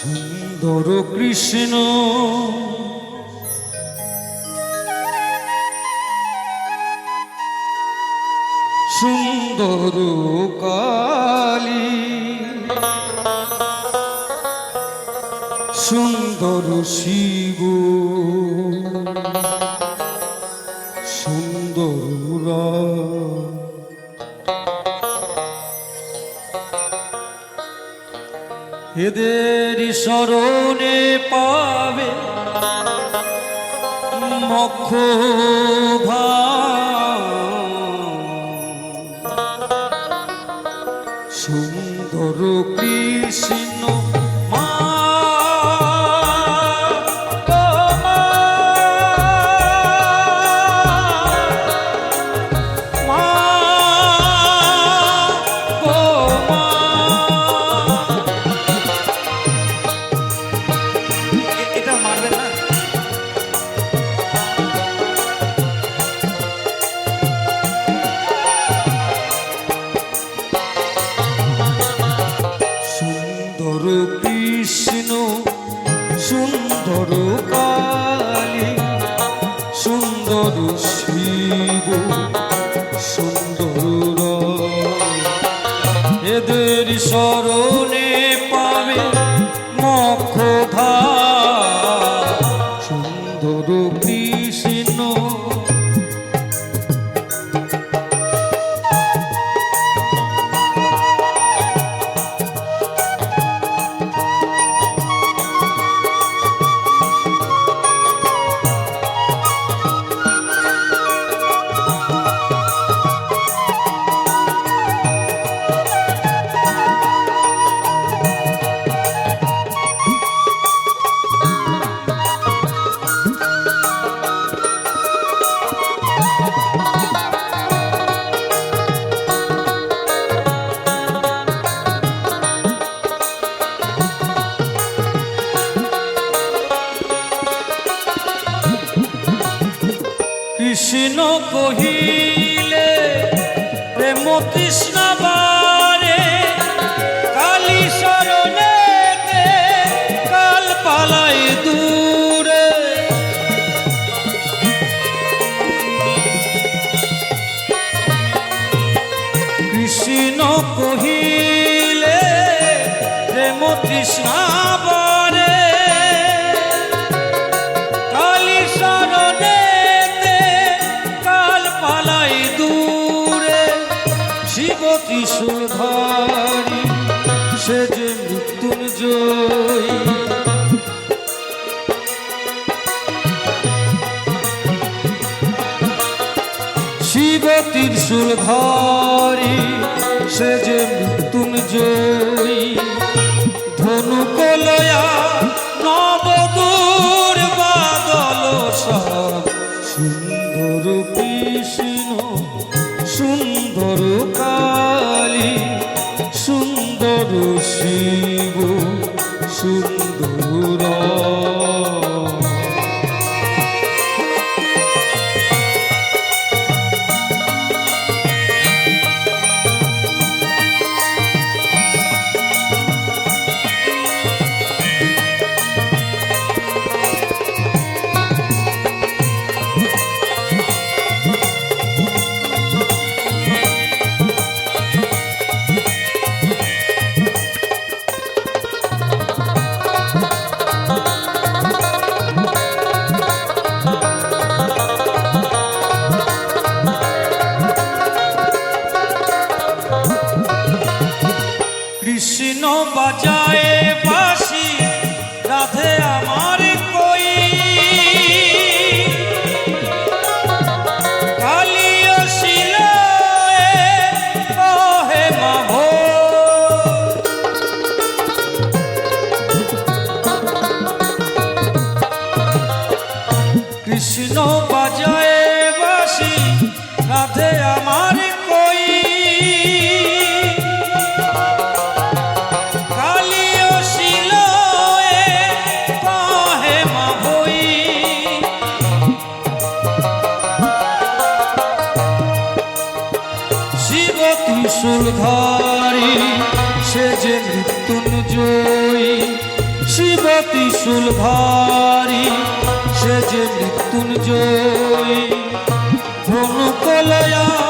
সুন্দর কৃষ্ণ। সুন্দর কালী। সুন্দর শিব। সুন্দর রাম। এদের স্মরণে পাবে মক্ষ সুন্দর কৃষ্ণ এদের কহিলে প্রেম কৃষ্ণ বারে কালী শরণে কাল পালাই দূরে। কৃষ্ণ কহিলে প্রেম কৃষ্ণ ত্রিশূল ধারি সে যে মৃত্যুঞ্জয়ী ধনু কলয়া নবদূর বাদল সুন্দর কৃষ্ণ, সুন্দর কালী, সুন্দর শিব, সুন্দর ত্রিশূল শিবতী ধারি সে যে মৃত্যুঞ্জয়। ধনুকলয়া নবদূর